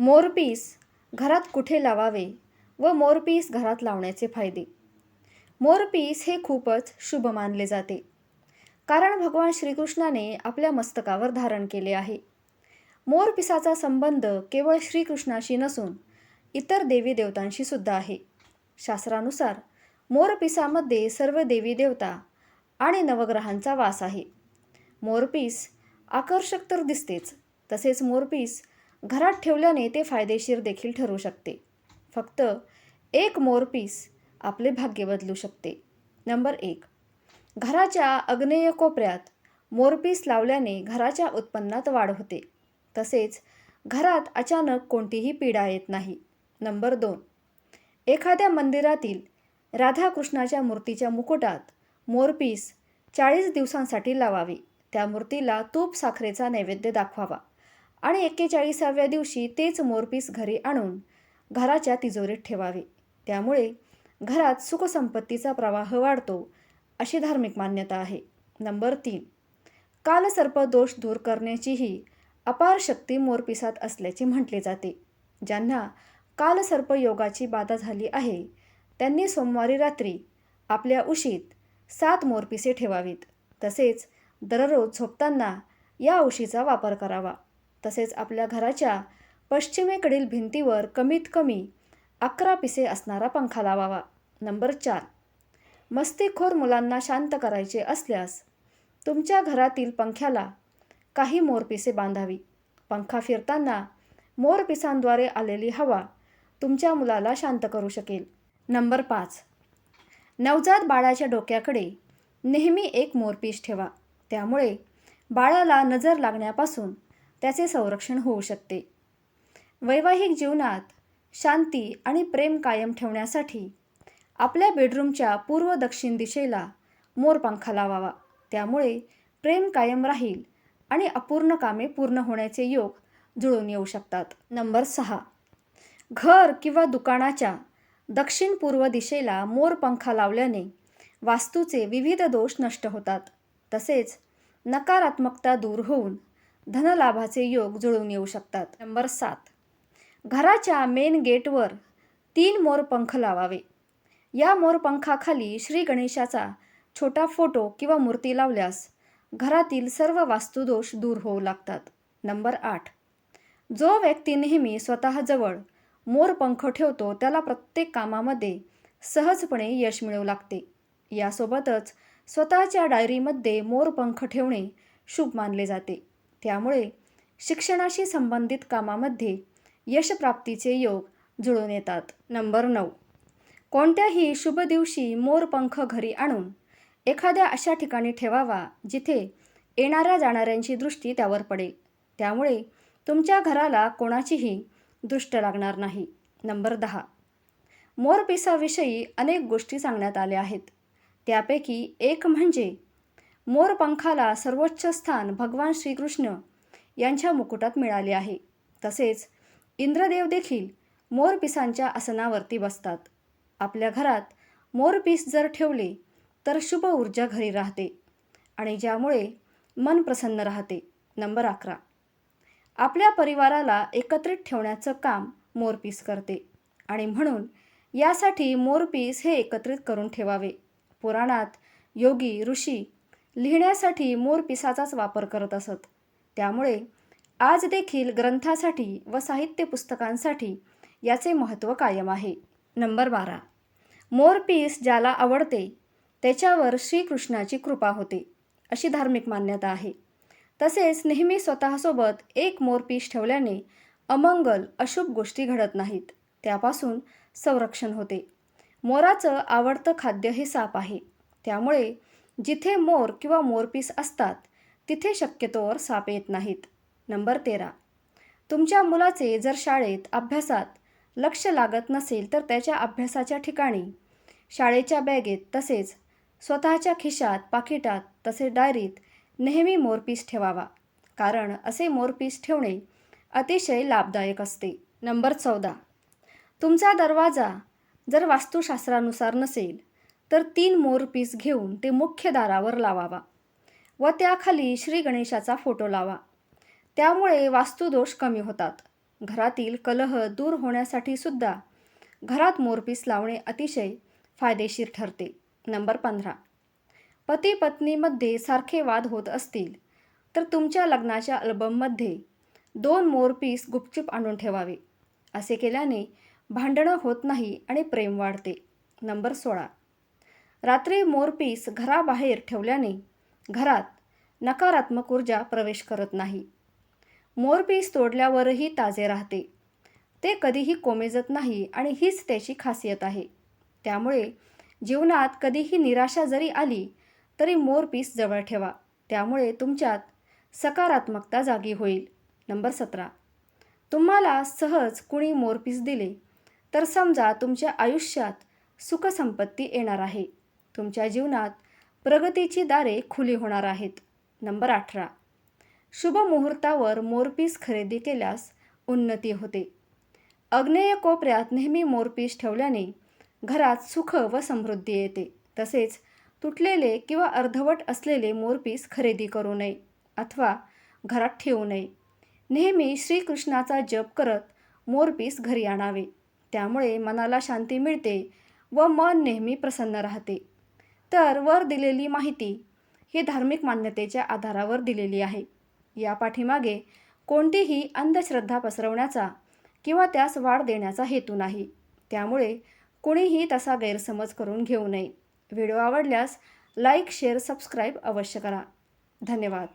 मोरपीस घरात कुठे लावावे व मोरपीस घरात लावण्याचे फायदे? मोरपीस हे खूपच शुभ मानले जाते. कारण भगवान श्रीकृष्णाने आपल्या मस्तकावर धारण केले आहे. मोरपिसाचा संबंध केवळ श्रीकृष्णाशी नसून इतर देवी देवतांशी सुद्धा आहे. शास्त्रानुसार मोरपिसामध्ये सर्व देवी देवता आणि नवग्रहांचा वास आहे. मोरपीस आकर्षक तर दिसतेच तसेच मोरपीस घरात ठेवल्याने ते फायदेशीर देखील ठरू शकते. फक्त एक मोरपीस आपले भाग्य बदलू शकते. नंबर एक. घराच्या अग्नेय कोपऱ्यात मोरपीस लावल्याने घराच्या उत्पन्नात वाढ होते. तसेच घरात अचानक कोणतीही पीडा येत नाही. नंबर दोन. एखाद्या मंदिरातील राधाकृष्णाच्या मूर्तीच्या मुकुटात मोरपीस चाळीस दिवसांसाठी लावावी. त्या मूर्तीला तूप साखरेचा नैवेद्य दाखवावा. आणि एक्केचाळीसाव्या दिवशी तेच मोरपीस घरी आणून घराच्या तिजोरीत ठेवावे. त्यामुळे घरात सुखसंपत्तीचा प्रवाह वाढतो अशी धार्मिक मान्यता आहे. नंबर तीन. कालसर्प दोष दूर करण्याचीही अपार शक्ती मोरपिसात असल्याचे म्हटले जाते. ज्यांना कालसर्प योगाची बाधा झाली आहे त्यांनी सोमवारी रात्री आपल्या उशीत सात मोरपिसे ठेवावीत. तसेच दररोज झोपताना या उशीचा वापर करावा. तसेच आपल्या घराच्या पश्चिमेकडील भिंतीवर कमीत कमी अकरा पिसे असणारा पंखा लावावा. नंबर चार. मस्तीखोर मुलांना शांत करायचे असल्यास तुमच्या घरातील पंख्याला काही मोरपिसे बांधावी. पंखा फिरताना मोरपिसांद्वारे आलेली हवा तुमच्या मुलाला शांत करू शकेल. नंबर पाच. नवजात बाळाच्या डोक्याकडे नेहमी एक मोरपीस ठेवा. त्यामुळे बाळाला नजर लागण्यापासून त्याचे संरक्षण होऊ शकते. वैवाहिक जीवनात शांती आणि प्रेम कायम ठेवण्यासाठी आपल्या बेडरूमच्या पूर्व दक्षिण दिशेला मोरपंखा लावावा. त्यामुळे प्रेम कायम राहील आणि अपूर्ण कामे पूर्ण होण्याचे योग जुळून येऊ शकतात. नंबर सहा. घर किंवा दुकानाच्या दक्षिण पूर्व दिशेला मोरपंखा लावल्याने वास्तूचे विविध दोष नष्ट होतात. तसेच नकारात्मकता दूर होऊन धनलाभाचे योग जुळून येऊ शकतात. नंबर सात. घराच्या मेन गेटवर तीन मोरपंख लावावे. या मोरपंखाखाली श्री गणेशाचा छोटा फोटो किंवा मूर्ती लावल्यास घरातील सर्व वास्तुदोष दूर होऊ लागतात. नंबर आठ. जो व्यक्ती नेहमी स्वतःजवळ मोरपंख ठेवतो त्याला प्रत्येक कामामध्ये सहजपणे यश मिळू लागते. यासोबतच स्वतःच्या डायरीमध्ये मोरपंख ठेवणे शुभ मानले जाते. त्यामुळे शिक्षणाशी संबंधित कामामध्ये यशप्राप्तीचे योग जुळून येतात. नंबर नऊ. कोणत्याही शुभ दिवशी मोरपंख घरी आणून एखाद्या अशा ठिकाणी ठेवावा जिथे येणाऱ्या जाणाऱ्यांची दृष्टी त्यावर पडेल. त्यामुळे तुमच्या घराला कोणाचीही दृष्ट लागणार नाही. नंबर दहा. मोरपिसाविषयी अनेक गोष्टी सांगण्यात आल्या आहेत. त्यापैकी एक म्हणजे मोरपंखाला सर्वोच्च स्थान भगवान श्रीकृष्ण यांच्या मुकुटात मिळाले आहे. तसेच इंद्रदेव देखील मोरपिसांच्या आसनावरती बसतात. आपल्या घरात मोरपीस जर ठेवले तर शुभ ऊर्जा घरी राहते आणि ज्यामुळे मन प्रसन्न राहते. नंबर अकरा. आपल्या परिवाराला एकत्रित ठेवण्याचं काम मोरपीस करते आणि म्हणून यासाठी मोरपीस हे एकत्रित करून ठेवावे. पुराणात योगी ऋषी लिहिण्यासाठी मोरपिसाचाच वापर करत असत. त्यामुळे आज देखील ग्रंथासाठी व साहित्य पुस्तकांसाठी याचे महत्त्व कायम आहे. नंबर बारा. मोरपीस ज्याला आवडते त्याच्यावर श्रीकृष्णाची कृपा होते अशी धार्मिक मान्यता आहे. तसेच नेहमी स्वतःसोबत एक मोरपीस ठेवल्याने अमंगल अशुभ गोष्टी घडत नाहीत. त्यापासून संरक्षण होते. मोराचं आवडतं खाद्य हे साप आहे. त्यामुळे जिथे मोर किंवा मोरपीस असतात तिथे शक्यतोवर साप येत नाहीत. नंबर तेरा. तुमच्या मुलाचे जर शाळेत अभ्यासात लक्ष लागत नसेल तर त्याच्या अभ्यासाच्या ठिकाणी. शाळेच्या बॅगेत तसेच स्वतःच्या खिशात पाकिटात तसेच डायरीत नेहमी मोरपीस ठेवावा. कारण असे मोरपीस ठेवणे अतिशय लाभदायक असते. नंबर चौदा. तुमचा दरवाजा जर वास्तुशास्त्रानुसार नसेल तर तीन मोरपीस घेऊन ते मुख्य दारावर लावावा व त्याखाली श्री गणेशाचा फोटो लावा. त्यामुळे वास्तुदोष कमी होतात. घरातील कलह दूर होण्यासाठी सुद्धा घरात मोरपीस लावणे अतिशय फायदेशीर ठरते. नंबर पंधरा. पती पत्नीमध्ये सारखे वाद होत असतील तर तुमच्या लग्नाच्या अल्बममध्ये दोन मोरपीस गुपचूप आणून ठेवावे. असे केल्याने भांडणं होत नाही आणि प्रेम वाढते. नंबर सोळा. रात्री मोरपीस घराबाहेर ठेवल्याने घरात नकारात्मक ऊर्जा प्रवेश करत नाही. मोरपीस तोडल्यावरही ताजे राहते. ते कधीही कोमेजत नाही आणि हीच त्याची खासियत आहे. त्यामुळे जीवनात कधीही निराशा जरी आली तरी मोरपीस जवळ ठेवा. त्यामुळे तुमच्यात सकारात्मकता जागी होईल. नंबर सतरा. तुम्हाला सहज कुणी मोरपीस दिले तर समजा तुमच्या आयुष्यात सुखसंपत्ती येणार आहे. तुमच्या जीवनात प्रगतीची दारे खुली होणार आहेत. नंबर अठरा. शुभ मुहूर्तावर मोरपीस खरेदी केल्यास उन्नती होते. अग्नेय कोपऱ्यात नेहमी मोरपीस ठेवल्याने घरात सुख व समृद्धी येते. तसेच तुटलेले किंवा अर्धवट असलेले मोरपीस खरेदी करू नये अथवा घरात ठेवू नये. नेहमी श्रीकृष्णाचा जप करत मोरपीस घरी आणावे. त्यामुळे मनाला शांती मिळते व मन नेहमी प्रसन्न राहते. तर वर दिलेली माहिती ही धार्मिक मान्यतेच्या आधारावर दिलेली आहे. या पाठीमागे कोणतीही अंधश्रद्धा पसरवण्याचा किंवा त्यास वाढ देण्याचा हेतू नाही. त्यामुळे कुणीही तसा गैरसमज करून घेऊ नये. व्हिडिओ आवडल्यास लाईक शेअर सबस्क्राईब अवश्य करा. धन्यवाद.